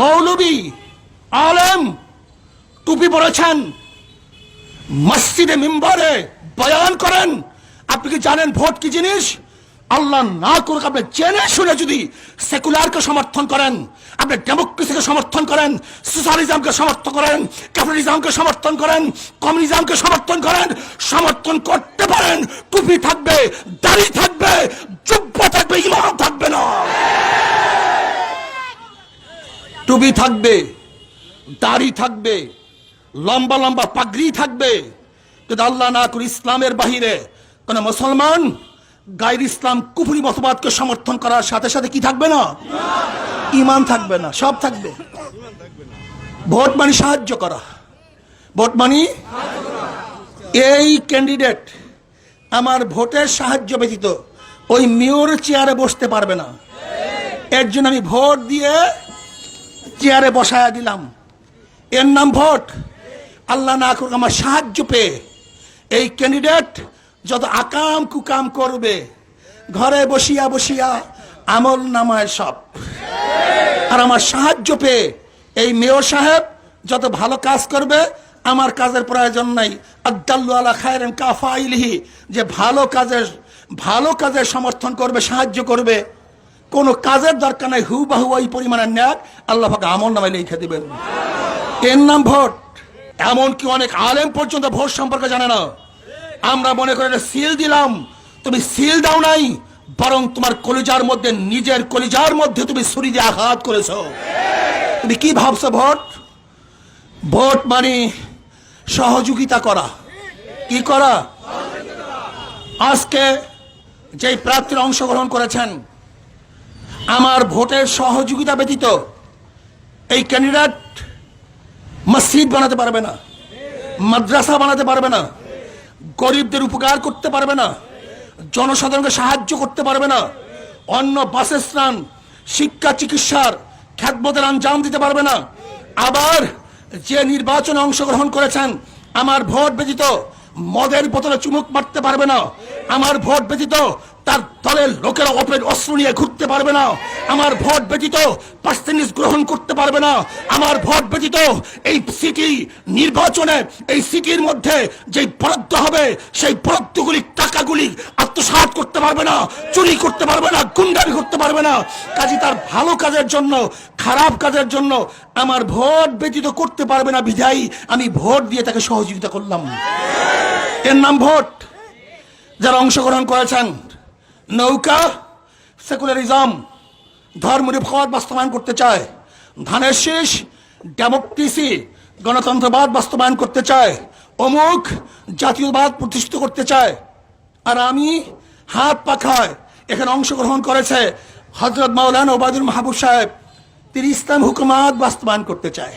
মৌলবী, আলেম, টুপি পরেছেন। মসজিদে মিম্বরে বয়ান করেন। আপনি কি জানেন ভোট কি জিনিস? আল্লাহ না করুক, আপনি জেনে শুনে যদি সেকুলারকে সমর্থন করেন, আপনি ডেমোক্রেসিকে সমর্থন করেন, সোশ্যালিজমকে সমর্থন করেন, ক্যাপিটালিজমকে সমর্থন করেন, কমিউনিজমকে সমর্থন করেন, সমর্থন করতে পারেন, টুপি থাকবে, দাড়ি থাকবে জুব্বা থাকবে ইমান থাকবে না টুপি থাকবে, দাড়ি থাকবে, লম্বা লম্বা পাগড়ি থাকবে। কিন্তু আল্লাহ না করে ইসলামের বাহিরে কোন মুসলমান গাইর ইসলাম কুফুরি মতবাদকে সমর্থন করার সাথে সাথে কি থাকবে না? ইমান থাকবে না, সব থাকবে। ভোট মানে সাহায্য করা। ভোট মানে এই ক্যান্ডিডেট আমার ভোটের সাহায্য ব্যতীত ওই মেয়র চেয়ারে বসতে পারবে না। এর জন্য আমি ভোট দিয়ে চেয়ারে বসায়া দিলাম। এর নাম ভোট। আল্লাহ না করুক, আমার সাহায্য পেয়ে। এই ক্যান্ডিডেট যত আকাম কুকাম করবে, ঘরে বসিয়া বসিয়া আমল নামায় সব। আর আমার সাহায্য পেয়ে এই মেয়র সাহেব যত ভালো কাজ করবে, আমার কাজের প্রয়োজন নাই। আদাল্লু আলা খায়রেন কাফাইলিহি, যে ভালো কাজের ভালো কাজের সমর্থন করবে, সাহায্য করবে কোনো কাজের দরকার নাই হু বাহু ওই পরিমাণে ন্যাক। আল্লাহ পাকে আমল নামায় লিখে দিবেন। এর নাম ভোট। এমনকি অনেক আলেম পর্যন্ত ভোট সম্পর্কে জানে না। আমরা মনে করে সিল দিলাম। তুমি সিল দাও নাই, বরং তোমার কলিজার মধ্যে, নিজের কলিজার মধ্যে তুমি ছুরি দিয়ে আঘাত করেছ। তুমি কি ভাবছ ভোট? ভোট মানে সহযোগিতা করা। কি করা? আজকে যেই প্রার্থীরা অংশগ্রহণ করেছেন আমার ভোটের সহযোগিতা ব্যতীত এই ক্যান্ডিডেট মসজিদ বানাতে পারবে না, মাদ্রাসা বানাতে পারবে না, গরিবদের উপকার করতে পারবে না, জনসাধারণকে সাহায্য করতে পারবে না, অন্য বাসস্থান শিক্ষা, চিকিৎসার খ্যাতমতের আঞ্জাম দিতে পারবে না। আবার যে নির্বাচনে অংশগ্রহণ করেছেন, আমার ভোট ব্যতীত মদের বোতলে চুমুক মারতে পারবে না। আমার ভোট ব্যতীত তার দলের লোকেরা অপরের অস্ত্র নিয়ে ঘুরতে পারবে না। আমার ভোট ব্যতীত পার্সেন্টেজ গ্রহণ করতে পারবে না। আমার ভোট ব্যতীত এই সিটি নির্বাচনে, এই সিটির মধ্যে যে বরাদ্দ হবে, সেই বরাদ্দগুলি টাকাগুলি আত্মসাৎ করতে পারবে না, চুরি করতে পারবে না, গুন্ডামি করতে পারবে না। কাজে তার ভালো কাজের জন্য, খারাপ কাজের জন্য আমার ভোট ব্যতীত করতে পারবে না বিধায়ী। আমি ভোট দিয়ে তাকে সহযোগিতা করলাম। এর নাম ভোট। যারা অংশগ্রহণ করেছেন, নৌকা, সেকুলারিজম ধর্মনিরপেক্ষ বাস্তবায়ন করতে চায়, ধানের শীষ, ডেমোক্রেসি, গণতন্ত্রবাদ বাস্তবায়ন করতে চায়, অমুক জাতীয়বাদ প্রতিষ্ঠিত করতে চায়। আর আমি হাত পাখায় এখানে অংশগ্রহণ করেছে হজরত মাওলানা ওবায়দুল মাহবুব সাহেব তিনি ইসলাম হুকুমাত বাস্তবায়ন করতে চায়।